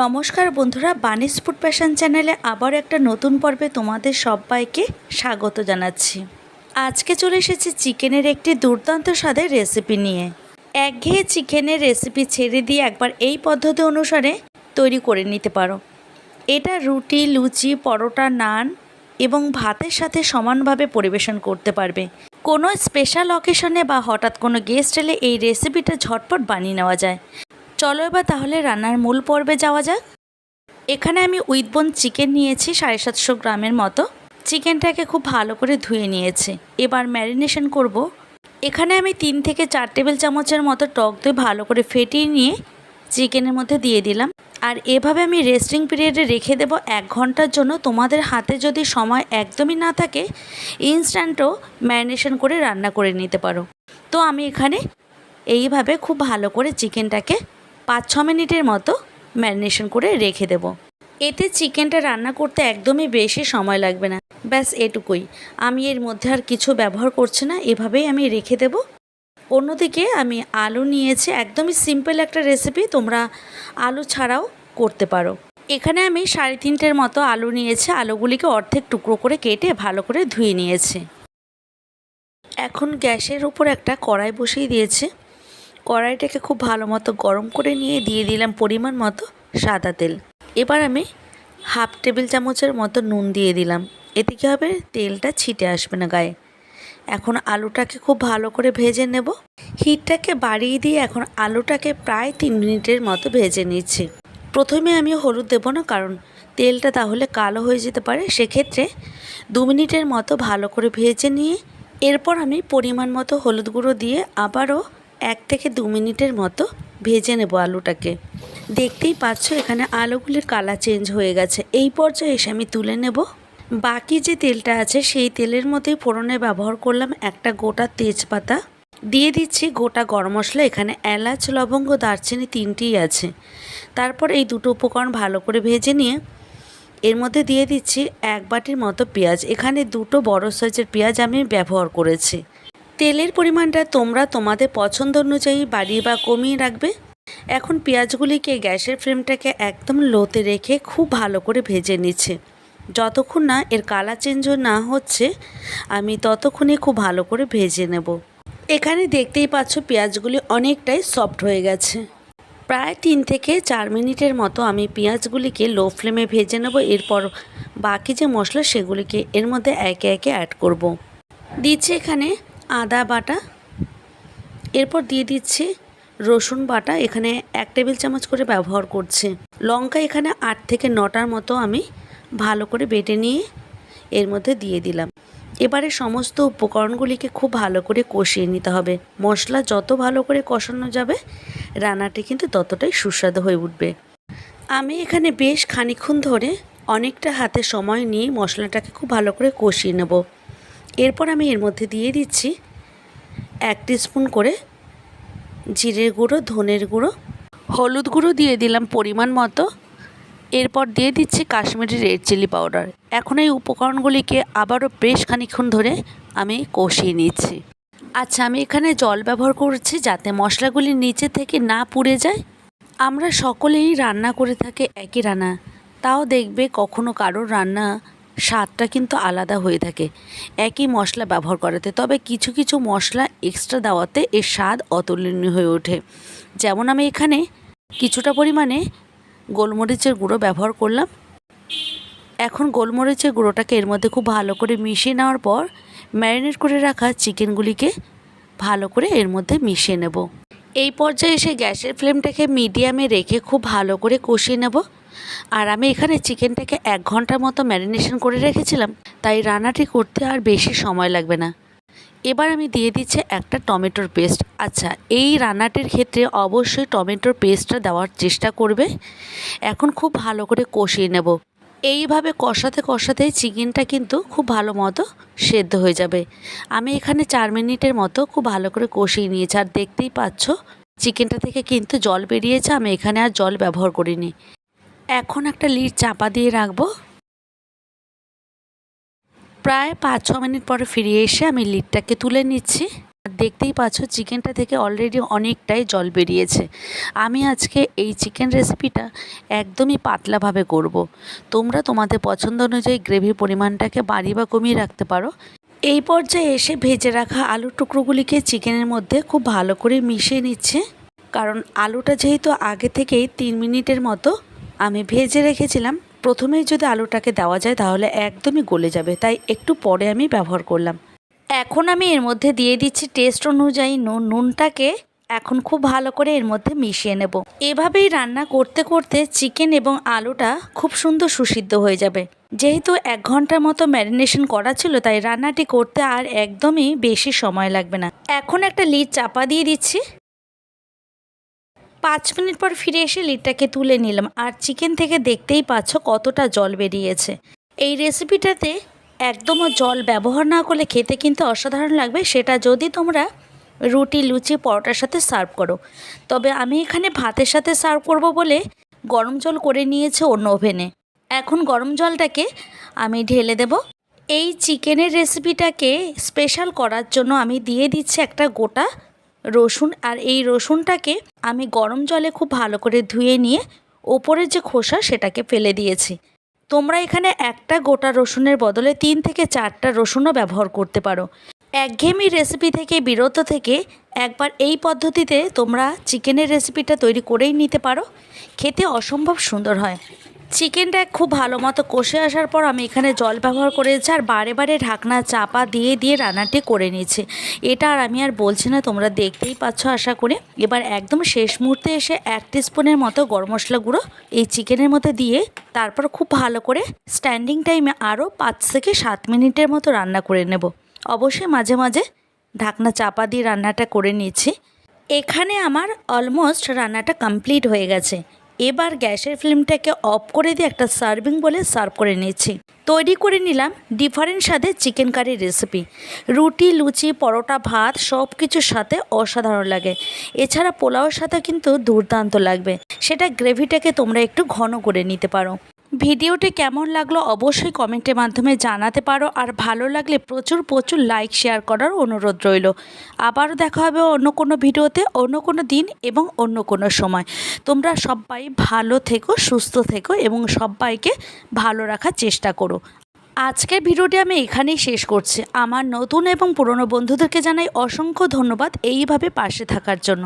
নমস্কার বন্ধুরা, বানিস food passion চ্যানেলে আবার একটা নতুন পর্বে তোমাদের সবাইকে স্বাগত জানাচ্ছি। আজকে চলে এসেছি চিকেনের একটি দুর্দান্ত স্বাদের রেসিপি নিয়ে। একঘেয়ে চিকেনের রেসিপি ছেড়ে দিয়ে একবার এই পদ্ধতি অনুসারে তৈরি করে নিতে পারো। এটা রুটি, লুচি, পরোটা, নান এবং ভাতের সাথে সমানভাবে পরিবেশন করতে পারবে। কোনো স্পেশাল অকেশনে বা হঠাৎ কোনো গেস্ট এলে এই রেসিপিটা ঝটপট বানিয়ে নেওয়া যায়। চলো এবার তাহলে রান্নার মূল পর্বে যাওয়া যাক। এখানে আমি উইথবোন চিকেন নিয়েছি সাড়ে সাতশো গ্রামের মতো। চিকেনটাকে খুব ভালো করে ধুয়ে নিয়েছি। এবার ম্যারিনেশন করব। এখানে আমি তিন থেকে চার টেবিল চামচের মতো টক দই ভালো করে ফেটিয়ে নিয়ে চিকেনের মধ্যে দিয়ে দিলাম। আর এভাবে আমি রেস্টিং পিরিয়ডে রেখে দেবো এক ঘণ্টার জন্য। তোমাদের হাতে যদি সময় একদমই না থাকে ইনস্ট্যান্টও ম্যারিনেশন করে রান্না করে নিতে পারো। তো আমি এখানে এইভাবে খুব ভালো করে চিকেনটাকে পাঁচ ছ মিনিটের মতো ম্যারিনেশন করে রেখে দেব। এতে চিকেনটা রান্না করতে একদমই বেশি সময় লাগবে না। ব্যাস, এটুকুই। আমি এর মধ্যে আর কিছু ব্যবহার করছি না, এভাবেই আমি রেখে দেব। অন্যদিকে আমি আলু নিয়েছি, একদমই সিম্পল একটা রেসিপি তোমরা আলু ছাড়াও করতে পারো। এখানে আমি সাড়ে তিনটের মতো আলু নিয়েছি, আলুগুলিকে অর্ধেক টুকরো করে কেটে ভালো করে ধুয়ে নিয়েছি। এখন গ্যাসের উপর একটা কড়াই বসিয়ে দিয়েছে। কড়াইটাকে খুব ভালো মতো গরম করে নিয়ে দিয়ে দিলাম পরিমাণ মতো সাদা তেল। এবার আমি হাফ টেবিল চামচের মতো নুন দিয়ে দিলাম। এতে কী হবে? তেলটা ছিটে আসবে না গায়ে। এখন আলুটাকে খুব ভালো করে ভেজে নেব। হিটটাকে বাড়িয়ে দিয়ে এখন আলুটাকে প্রায় তিন মিনিটের মতো ভেজে নিচ্ছি। প্রথমে আমি হলুদ দেবো না, কারণ তেলটা তাহলে কালো হয়ে যেতে পারে। সেক্ষেত্রে দু মিনিটের মতো ভালো করে ভেজে নিয়ে এরপর আমি পরিমাণ মতো হলুদ গুঁড়ো দিয়ে আবারও এক থেকে দু মিনিটের মতো ভেজে নেব আলুটাকে। দেখতেই পাচ্ছ এখানে আলুগুলির কালার চেঞ্জ হয়ে গেছে। এই পর্যায়ে এসে আমি তুলে নেব। বাকি যে তেলটা আছে, সেই তেলের মধ্যেই ফোড়নে ব্যবহার করলাম একটা গোটা তেজপাতা। দিয়ে দিচ্ছি গোটা গরম মশলা, এখানে এলাচ, লবঙ্গ, দারচিনি তিনটিই আছে। তারপর এই দুটো উপকরণ ভালো করে ভেজে নিয়ে এর মধ্যে দিয়ে দিচ্ছি এক বাটির মতো পেঁয়াজ। এখানে দুটো বড় সাইজের পেঁয়াজ আমি ব্যবহার করেছি। তেলের পরিমাণটা তোমরা তোমাদের পছন্দ অনুযায়ী বাড়িয়ে বা কমিয়ে রাখবে। এখন পেঁয়াজগুলিকে গ্যাসের ফ্লেমটাকে একদম লোতে রেখে খুব ভালো করে ভেজে নিচ্ছে। যতক্ষণ না এর কালার চেঞ্জ না হচ্ছে, আমি ততক্ষণই খুব ভালো করে ভেজে নেব। এখানে দেখতেই পাচ্ছ পেঁয়াজগুলি অনেকটাই সফট হয়ে গেছে। প্রায় তিন থেকে চার মিনিটের মতো আমি পেঁয়াজগুলিকে লো ফ্লেমে ভেজে নেব। এরপর বাকি যে মশলা সেগুলিকে এর মধ্যে একে একে অ্যাড করব। দিচ্ছি এখানে আদা বাটা, এরপর দিয়ে দিচ্ছি রসুন বাটা, এখানে এক টেবিল চামচ করে ব্যবহার করছি। লঙ্কা এখানে আট থেকে নটার মতো আমি ভালো করে বেটে নিয়ে এর মধ্যে দিয়ে দিলাম। এবারে সমস্ত উপকরণগুলিকে খুব ভালো করে কষিয়ে নিতে হবে। মশলা যত ভালো করে কষানো যাবে, রান্নাটি কিন্তু ততটাই সুস্বাদু হয়ে উঠবে। আমি এখানে বেশ খানিক্ষণ ধরে অনেকটা হাতে সময় নিয়ে মশলাটাকে খুব ভালো করে কষিয়ে নেব। এরপর আমি এর মধ্যে দিয়ে দিচ্ছি এক স্পুন করে জিরের গুঁড়ো, ধনের গুঁড়ো। হলুদ গুঁড়ো দিয়ে দিলাম পরিমাণ মতো। এরপর দিয়ে দিচ্ছি কাশ্মীরি রেড চিলি পাউডার। এখন এই উপকরণগুলিকে আবারও বেশ খানিক্ষণ ধরে আমি কষিয়ে নিচ্ছি। আচ্ছা আমি এখানে জল ব্যবহার করছি যাতে মশলাগুলি নিচে থেকে না পুড়ে যায়। আমরা সকলেই রান্না করে থাকি একই রান্না। তাও দেখবে কখনো কারোর রান্না স্বাদটা কিন্তু আলাদা হয়ে থাকে। একই মশলা ব্যবহার করাতে, তবে কিছু কিছু মশলা এক্সট্রা দেওয়াতে এর স্বাদ অতুলনীয় হয়ে ওঠে। যেমন আমি এখানে কিছুটা পরিমাণে গোলমরিচের গুঁড়ো ব্যবহার করলাম। এখন গোলমরিচের গুঁড়োটাকে এর মধ্যে খুব ভালো করে মিশিয়ে নেওয়ার পর ম্যারিনেট করে রাখা চিকেনগুলিকে ভালো করে এর মধ্যে মিশিয়ে নেব। এই পর্যায়ে এসে গ্যাসের ফ্লেমটাকে মিডিয়ামে রেখে খুব ভালো করে কষিয়ে নেব। আর আমি এখানে চিকেনটাকে এক ঘণ্টার মতো ম্যারিনেশন করে রেখেছিলাম, তাই রান্নাটি করতে আর বেশি সময় লাগবে না। এবার আমি দিয়ে দিচ্ছি একটা টমেটোর পেস্ট। আচ্ছা এই রান্নাটির ক্ষেত্রে অবশ্যই টমেটোর পেস্টটা দেওয়ার চেষ্টা করবে। এখন খুব ভালো করে কষিয়ে নেব। এইভাবে কষাতে কষাতে চিকেনটা কিন্তু খুব ভালো মতো সেদ্ধ হয়ে যাবে। আমি এখানে চার মিনিটের মতো খুব ভালো করে কষিয়ে নিয়েছি। আর দেখতেই পাচ্ছ, চিকেনটা থেকে কিন্তু জল বেরিয়েছে। আমি এখানে আর জল ব্যবহার করিনি। এখন একটা লিড চাপা দিয়ে রাখব। প্রায় পাঁচ ছ মিনিট পরে ফিরে এসে আমি লিডটাকে তুলে নিচ্ছি। আর দেখতেই পাচ্ছ, চিকেনটা থেকে অলরেডি অনেকটাই জল বেরিয়েছে। আমি আজকে এই চিকেন রেসিপিটা একদমই পাতলাভাবে করব। তোমরা তোমাদের পছন্দ অনুযায়ী গ্রেভির পরিমাণটাকে বাড়িয়ে বা কমিয়ে রাখতে পারো। এই পর্যায়ে এসে ভেজে রাখা আলুর টুকরোগুলিকে চিকেনের মধ্যে খুব ভালো করে মিশিয়ে নিচ্ছে। কারণ আলুটা যেহেতু আগে থেকেই তিন মিনিটের মতো আমি ভেজে রেখেছিলাম। প্রথমেই যদি আলুটাকে দেওয়া যায় তাহলে একদমই গলে যাবে, তাই একটু পরে আমি ব্যবহার করলাম। এখন আমি এর মধ্যে দিয়ে দিচ্ছি টেস্ট অনুযায়ী নুন। নুনটাকে এখন খুব ভালো করে এর মধ্যে মিশিয়ে নেব। এভাবেই রান্না করতে করতে চিকেন এবং আলুটা খুব সুন্দর সুসিদ্ধ হয়ে যাবে। যেহেতু এক ঘণ্টার মতো ম্যারিনেশন করা ছিল, তাই রান্নাটি করতে আর একদমই বেশি সময় লাগবে না। এখন একটা লিড চাপা দিয়ে দিচ্ছি। পাঁচ মিনিট পর ফিরে এসে লিডটাকে তুলে নিলাম আর চিকেন থেকে দেখতেই পাচ্ছ কতটা জল বেরিয়েছে। এই রেসিপিটাতে একদমও জল ব্যবহার না করলে খেতে কিন্তু অসাধারণ লাগবে, সেটা যদি তোমরা রুটি, লুচি, পরোটার সাথে সার্ভ করো। তবে আমি এখানে ভাতের সাথে সার্ভ করব বলে গরম জল করে নিয়েছে অন্য ওভেনে এখন গরম জলটাকে আমি ঢেলে দেব। এই চিকেনের রেসিপিটাকে স্পেশাল করার জন্য আমি দিয়ে দিচ্ছি একটা গোটা রসুন, আর এই রসুনটাকে আমি গরম জলে খুব ভালো করে ধুয়ে নিয়ে ওপরের যে খোসা সেটাকে ফেলে দিয়েছি। তোমরা এখানে একটা গোটা রসুনের বদলে তিন থেকে চারটা রসুনও ব্যবহার করতে পারো। একঘেয়েমি রেসিপি থেকে বিরত থেকে একবার এই পদ্ধতিতে তোমরা চিকেনের রেসিপিটা তৈরি করেই নিতে পারো। খেতে অসম্ভব সুন্দর হয়। চিকেনটা খুব ভালো মতো কষে আসার পর আমি এখানে জল ব্যবহার করেছি আর বারে বারে ঢাকনা চাপা দিয়ে দিয়ে রান্নাটি করে নিয়েছি। এটা আর আমি আর বলছি না, তোমরা দেখতেই পাচ্ছ আশা করে। এবার একদম শেষ মুহূর্তে এসে এক স্পুনের মতো গরম মশলা গুঁড়ো এই চিকেনের মধ্যে দিয়ে তারপর খুব ভালো করে স্ট্যান্ডিং টাইমে আরও পাঁচ থেকে সাত মিনিটের মতো রান্না করে নেব। অবশ্যই মাঝে মাঝে ঢাকনা চাপা দিয়ে রান্নাটা করে নিয়েছি। এখানে আমার অলমোস্ট রান্নাটা কমপ্লিট হয়ে গেছে। এবার গ্যাসের ফ্লেমটাকে অফ করে দিয়ে একটা সার্ভিং বলে সার্ভ করে নিয়েছি। তৈরি করে নিলাম ডিফারেন্ট স্বাদে চিকেন কারি রেসিপি। রুটি, লুচি, পরোটা, ভাত সব কিছুর সাথে অসাধারণ লাগে। এছাড়া পোলাওয়ের সাথে কিন্তু দুর্দান্ত লাগবে। সেটা গ্রেভিটাকে তোমরা একটু ঘন করে নিতে পারো। ভিডিওটি কেমন লাগল অবশ্যই কমেন্টের মাধ্যমে জানাতে পারো, আর ভালো লাগলে প্রচুর প্রচুর লাইক শেয়ার করার অনুরোধ রইল। আবারও দেখা হবে অন্য কোনো ভিডিওতে, অন্য কোনো দিন এবং অন্য কোনো সময়। তোমরা সবাই ভালো থেকো, সুস্থ থেকো এবং সবাইকে ভালো রাখার চেষ্টা করো। আজকের ভিডিওটি আমি এখানেই শেষ করছি। আমার নতুন এবং পুরনো বন্ধুদেরকে জানাই অসংখ্য ধন্যবাদ এইভাবে পাশে থাকার জন্য।